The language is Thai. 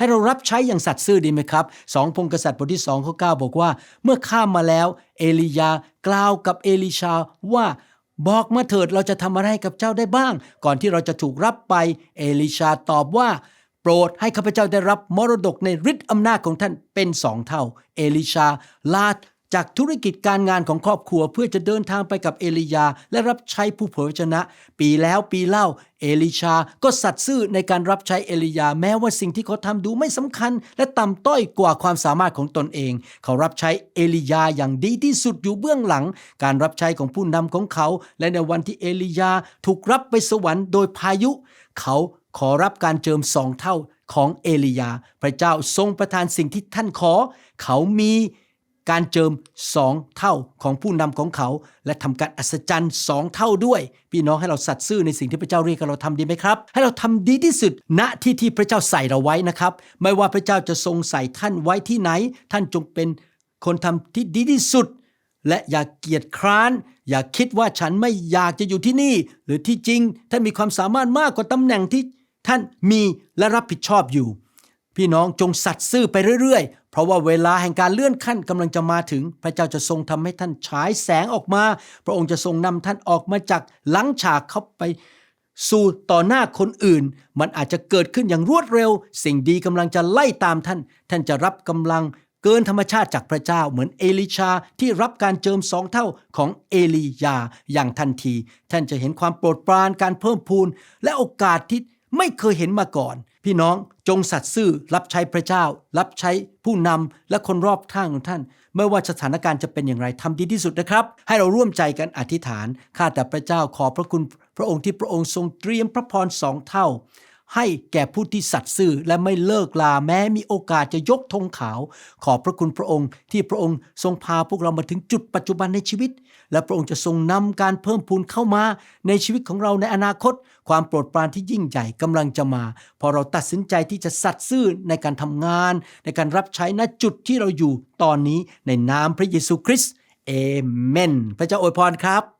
ให้เรารับใช้อย่างสัตย์ซื่อดีไหมครับสองพงศ์กษัตริย์บทที่2ข้อ9บอกว่า เมื่อข้ามมาแล้ว เอลียากล่าวกับเอลิชาว่าบอกมาเถิดเราจะทำอะไรให้กับเจ้าได้บ้าง ก่อนที่เราจะถูกรับไป เอลิชาตอบว่า โปรดให้ข้าพเจ้าได้รับมรดกในฤทธิ์อำนาจของท่านเป็นสองเท่า เอลิชาลา จากธุรกิจการงานของครอบครัวเพื่อจะเดินทางไปกับเอลียา และรับใช้ผู้เผยพระวจนะ ปีแล้วปีเล่า เอลิชาก็สัตย์ซื่อในการรับใช้เอลียา แม้ว่าสิ่งที่เขาทำดูไม่สำคัญ และต่ำต้อยกว่าความสามารถของตนเอง เขารับใช้เอลียาอย่างดีที่สุดอยู่เบื้องหลัง การรับใช้ของผู้นำของเขา และในวันที่เอลียาถูกรับไปสวรรค์โดยพายุ เขาขอรับการเจิมสองเท่าของเอลียา พระเจ้าทรงประทานสิ่งที่ท่านขอ เขามี การเจิมสองเท่าของผู้นำของเขา และทำการอัศจรรย์สองเท่าด้วย พี่น้องให้เราสัตย์ซื่อในสิ่งที่พระเจ้าเรียกเราทำดีไหมครับ ให้เราทำดีที่สุดณที่ที่พระเจ้าใส่เราไว้นะครับ ไม่ว่าพระเจ้าจะทรงใส่ท่านไว้ที่ไหน ท่านจงเป็นคนทำที่ดีที่สุด และอย่าเกียจคร้าน อย่าคิดว่าฉันไม่อยากจะอยู่ที่นี่ หรือที่จริงท่านมีความสามารถมากกว่าตำแหน่งที่ท่านมีและรับผิดชอบอยู่ พี่น้องจงสัตย์ซื่อไปเรื่อยๆ เพราะว่าเวลาแห่งการเลื่อนขั้นกำลังจะมาถึง พระเจ้าจะทรงทำให้ท่านฉายแสงออกมา พระองค์จะทรงนำท่านออกมาจากหลังฉากเข้าไปสู่ต่อหน้าคนอื่น มันอาจจะเกิดขึ้นอย่างรวดเร็ว สิ่งดีกำลังจะไล่ตามท่าน ท่านจะรับกำลังเกินธรรมชาติจากพระเจ้าเหมือนเอลิชาที่รับการเจิมสองเท่าของเอลียาอย่างทันที ท่านจะเห็นความโปรดปรานการเพิ่มพูนและโอกาสที่ ไม่เคยเห็นมาก่อน พี่น้องจงสัตย์ซื่อรับใช้พระเจ้า รับใช้ผู้นำและคนรอบข้างของท่าน ไม่ว่าสถานการณ์จะเป็นอย่างไรทำดีที่สุดนะครับ ให้เราร่วมใจกันอธิษฐานข้าแต่พระเจ้าขอพระคุณพระองค์ที่พระองค์ทรงเตรียมพระพรสองเท่า ให้แก่ผู้ที่สัตย์ซื่อและไม่เลิกลาแม้มีโอกาสจะยกธงขาว ขอบพระคุณพระองค์ที่พระองค์ทรงพาพวกเรามาถึงจุดปัจจุบันในชีวิต และพระองค์จะทรงนำการเพิ่มพูนเข้ามาในชีวิตของเราในอนาคต ความโปรดปรานที่ยิ่งใหญ่กำลังจะมา พอเราตัดสินใจที่จะสัตย์ซื่อในการทำงาน ในการรับใช้ณจุดที่เราอยู่ตอนนี้ในนามพระเยซูคริสต์เอเมน พระเจ้าอวยพรครับ